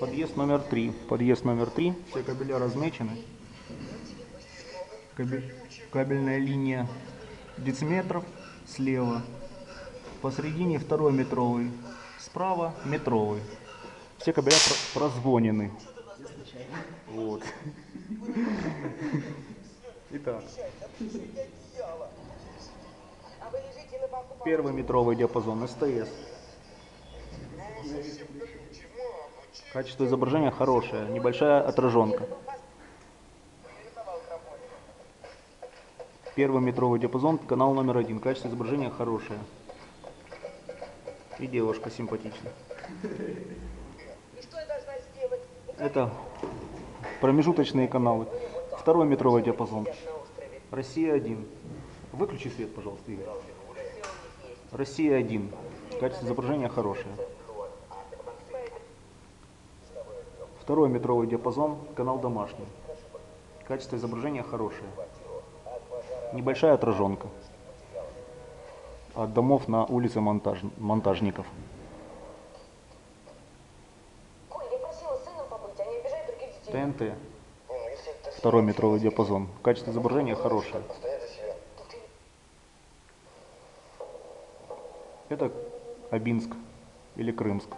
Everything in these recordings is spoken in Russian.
Подъезд номер три. Подъезд номер три. Все кабеля размечены. Кабель- Кабельная линия дециметров слева. Посередине второй метровый. Справа метровый. Все кабеля про- прозвонены. Вот. Итак, первый метровый диапазон СТС. Качество изображения хорошее, небольшая отраженка. Первый метровый диапазон, канал номер один. Качество изображения хорошее. И девушка симпатичная. Это промежуточные каналы. Второй метровый диапазон. Россия 1. Выключи свет, пожалуйста, Игорь. Россия 1. Качество изображения хорошее. Второй метровый диапазон, канал домашний. Качество изображения хорошее. Небольшая отраженка. От домов на улице монтаж... монтажников. Побыть, а. ТНТ. Второй метровый диапазон. Качество изображения хорошее. Это Абинск или Крымск.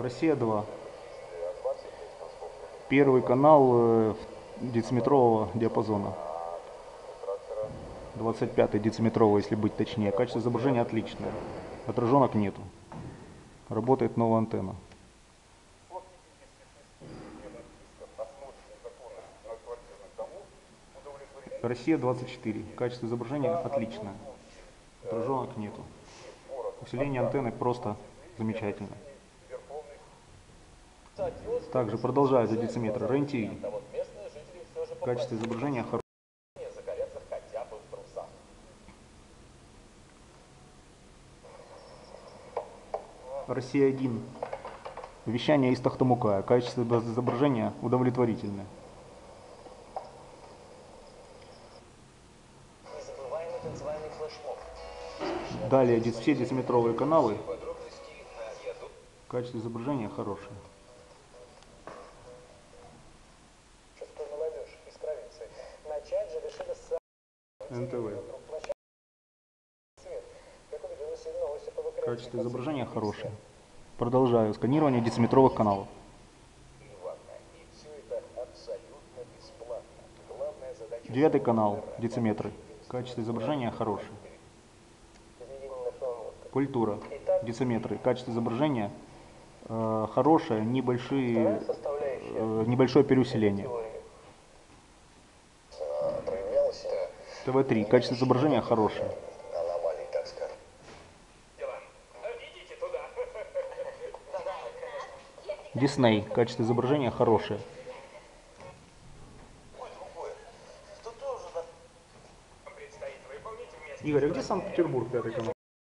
Россия 2. Первый канал э, дециметрового диапазона. 25 дециметровый, если быть точнее. Качество изображения отличное. Отраженок нету. Работает новая антенна. Россия 24. Качество изображения отличное. Отраженок нету. Усиление антенны просто замечательное. Также продолжаются дециметры. РЕН-ТВ. Качество изображения хорошее. Россия 1. Вещание из Тахтамука. Качество изображения удовлетворительное. Далее все дециметровые каналы. Качество изображения хорошее. НТВ. Качество изображения хорошее. Продолжаю. Сканирование дециметровых каналов. Девятый канал. Дециметры. Качество изображения хорошее. Культура. Дециметры. Качество изображения э, хорошее, небольшие, э, небольшое переусиление. ТВ-3. Качество изображения хорошее. Дисней. Качество изображения хорошее. Игорь, а где Санкт-Петербург, пятый канал?